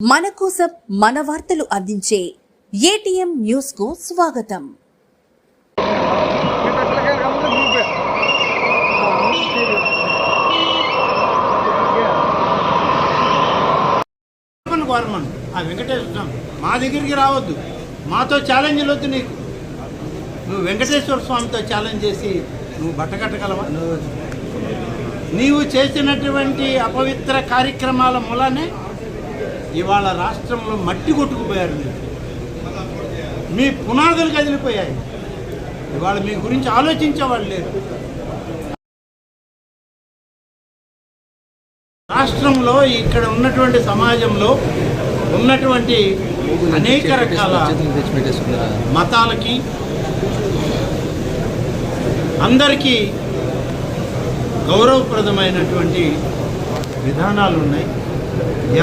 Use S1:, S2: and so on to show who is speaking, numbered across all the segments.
S1: మన కోసం మన వార్తలు అందించే ఏటీఎం న్యూస్కు స్వాగతం.
S2: చెప్పను ఆ వెంకటేశ్వర మా దగ్గరికి రావద్దు. మాతో ఛాలెంజ్లు వద్దు నీకు. నువ్వు వెంకటేశ్వర స్వామితో ఛాలెంజ్ చేసి నువ్వు బట్టకట్టగలవా నీవు చేసినటువంటి అపవిత్ర కార్యక్రమాల మూలనే ఇవాళ రాష్ట్రంలో మట్టి కొట్టుకుపోయారు మీరు మీ పునాదులు కదిలిపోయాయి. ఇవాళ మీ గురించి ఆలోచించేవాళ్ళు లేరు. రాష్ట్రంలో ఇక్కడ ఉన్నటువంటి సమాజంలో ఉన్నటువంటి అనేక రకాల మతాలకి అందరికీ గౌరవప్రదమైనటువంటి విధానాలు ఉన్నాయి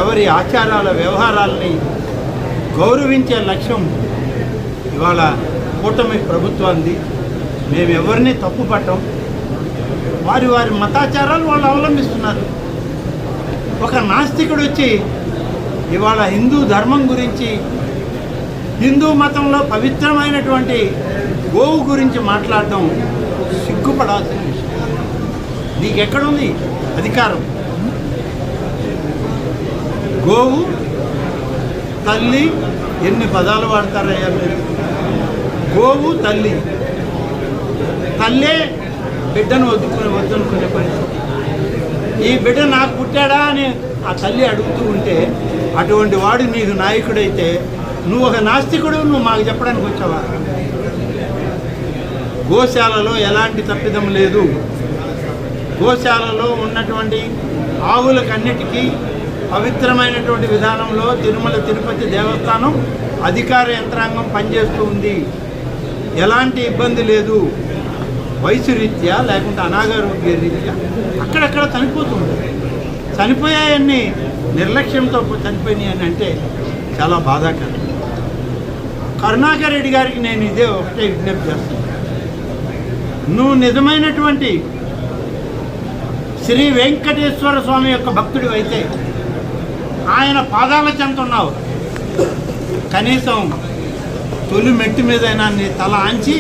S2: ఎవరి ఆచారాల వ్యవహారాలని గౌరవించే లక్ష్యం ఇవాళ కూటమి ప్రభుత్వాన్ని మేము ఎవరిని తప్పు పట్టం వారి వారి మతాచారాలు వాళ్ళు అవలంబిస్తున్నారు. ఒక నాస్తికుడు వచ్చి ఇవాళ హిందూ ధర్మం గురించి హిందూ మతంలో పవిత్రమైనటువంటి గోవు గురించి మాట్లాడడం సిగ్గుపడాల్సింది. నీకు నీకెక్కడుంది? అధికారం. గోవు తల్లి ఎన్ని పదాలు వాడతారయ్యా మీరు? గోవు తల్లి. తల్లే బిడ్డను వద్దుకునే వద్దనుకునే పరిస్థితి. ఈ బిడ్డ నాకు పుట్టాడా అని ఆ తల్లి అడుగుతూ ఉంటే అటువంటి వాడు నీకు నాయకుడైతే నువ్వు ఒక నాస్తికుడు నువ్వు మాకు చెప్పడానికి వచ్చావా? గోశాలలో ఎలాంటి తప్పిదం లేదు. గోశాలలో ఉన్నటువంటి ఆవులకన్నిటికీ పవిత్రమైనటువంటి విధానంలో తిరుమల తిరుపతి దేవస్థానం అధికార యంత్రాంగం పనిచేస్తూ ఉంది. ఎలాంటి ఇబ్బంది లేదు. వయసు రీత్యా లేకుంటే అనారోగ్య రీత్యా అక్కడక్కడ చనిపోతుంది చనిపోయాయన్ని నిర్లక్ష్యంతో చనిపోయినాయని అని అంటే చాలా బాధాకరం. కరుణాకర్ రెడ్డి గారికి నేను ఇదే ఒకటే విజ్ఞప్తి చేస్తాను నువ్వు నిజమైనటువంటి శ్రీ వెంకటేశ్వర స్వామి యొక్క భక్తుడు అయితే ఆయన పాదాల చెంత ఉన్నావు. కనీసం తొలి మెట్టు మీదైనా నీ తల ఆంచి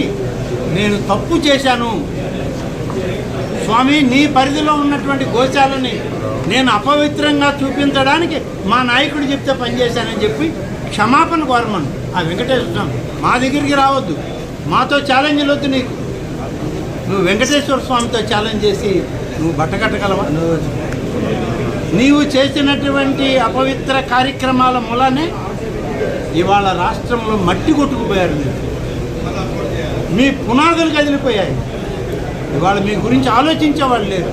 S2: నేను తప్పు చేశాను. స్వామి నీ పరిధిలో ఉన్నటువంటి గోశాలని నేను అపవిత్రంగా చూపించడానికి మా నాయకుడు చెప్తే పనిచేశానని చెప్పి క్షమాపణ కోరమను. ఆ వెంకటేశ్వర స్వామి మా దగ్గరికి రావద్దు. మాతో ఛాలెంజ్లు వద్దు నీకు. నువ్వు వెంకటేశ్వర స్వామితో ఛాలెంజ్ చేసి నువ్వు బట్టగట్టగలవా? నీవు చేసినటువంటి అపవిత్ర కార్యక్రమాల మూలనే ఇవాళ రాష్ట్రంలో మట్టి కొట్టుకుపోయారు మీరు. మీ పునాదులు కదిలిపోయాయి. ఇవాళ మీ గురించి ఆలోచించేవాళ్ళు లేరు.